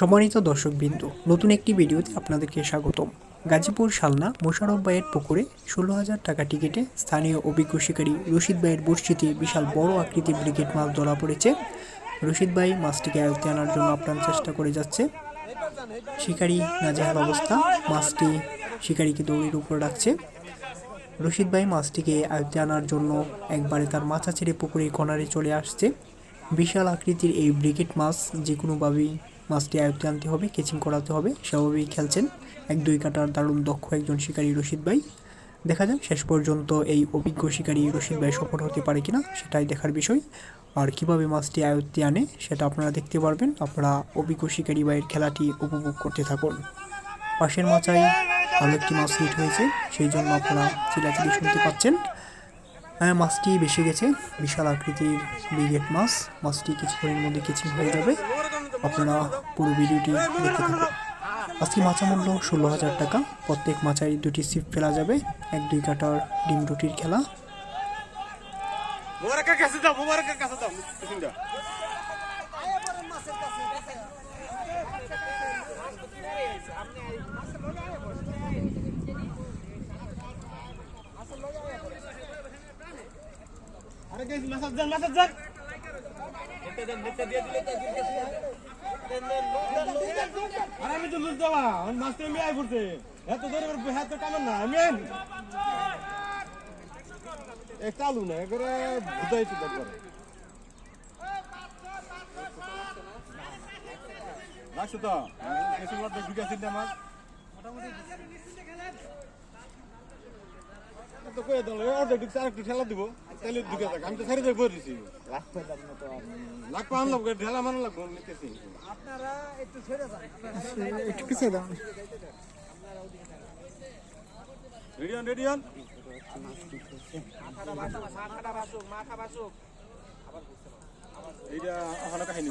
সম্মানিত দর্শকবৃন্দ, নতুন একটি ভিডিওতে আপনাদেরকে স্বাগতম। গাজীপুর শালনা মোশারফ ভাইয়ের পুকুরে ষোলো হাজার টাকা টিকিটে স্থানীয় অভিজ্ঞ শিকারী রশিদ ভাইয়ের বর্ষিতে বিশাল বড় আকৃতির ব্রিগেড মাছ ধরা পড়েছে। রশিদ ভাই মাছটিকে আয়ত্তে আনার জন্য আপ্রাণ চেষ্টা করে যাচ্ছে। শিকারি নাজেহাল অবস্থা, মাছটি শিকারিকে দৌড়ির উপর রাখছে। রশিদ ভাই মাছটিকে আয়ত্তে আনার জন্য একবারে তার মাথা ছেড়ে পুকুরে কনারে চলে আসছে। বিশাল আকৃতির এই ব্রিগেড মাছ যে কোনোভাবেই মাছটি আয়ত্তে আনতে হবে, কেচিং করাতে হবে সেভাবেই খেলছেন। এক দুই কাটার দারুণ দক্ষ একজন শিকারী রশিদ ভাই। দেখা যাক শেষ পর্যন্ত এই অভিজ্ঞ শিকারী রশিদ ভাই সফল হতে পারে কিনা, সেটাই দেখার বিষয়। আর কীভাবে মাছটি আয়ত্তে আনে, সেটা আপনারা দেখতে পারবেন। আপনারা অভিজ্ঞ শিকারী ভাইয়ের খেলাটি উপভোগ করতে থাকুন। পাশের মাচায় আরও একটি মাছ হিট হয়েছে সেই জন্য আপনারা চিলাচিলি শুনতে পাচ্ছেন। হ্যাঁ মাছটি বেশি গেছে বিশাল আকৃতির বিগেট মাছ। মাছটি কিছুক্ষণের মধ্যে কিছু হয়ে যাবে। আপনারা পুরো ভিডিওটি দেখতে থাকুন। আজকে মাছা মূল্য ষোলো হাজার টাকা। প্রত্যেক মাচায় দুটি সিপ ফেলা যাবে এক দুই কাটার ডিম রুটির খেলা। কাছে। আরে গাইস মেসেজ দেন মেসেজ দেন। আরে আমি তো লুজ দেওয়া, আমি তো আমি আই পড়ছে এত ধরে হাতে কামেন না, আমি চালু না, একবারে বুঝাইছি একবারে রাখছো তো চিন্তা মাছ তো কয়ে দিল অর্ধেক ঢুকছে আরেকটু ঠেলা দিব। তাহলে ঢুকে যাক আমি তো সারি দিয়ে বই দিছি। লাগবো আনলাম ঢেলা মানা লাগবো নিতেছি। একটু পিছিয়ে দাও। রেডিয়ন রেডিয়ন। এইটা কাহিনী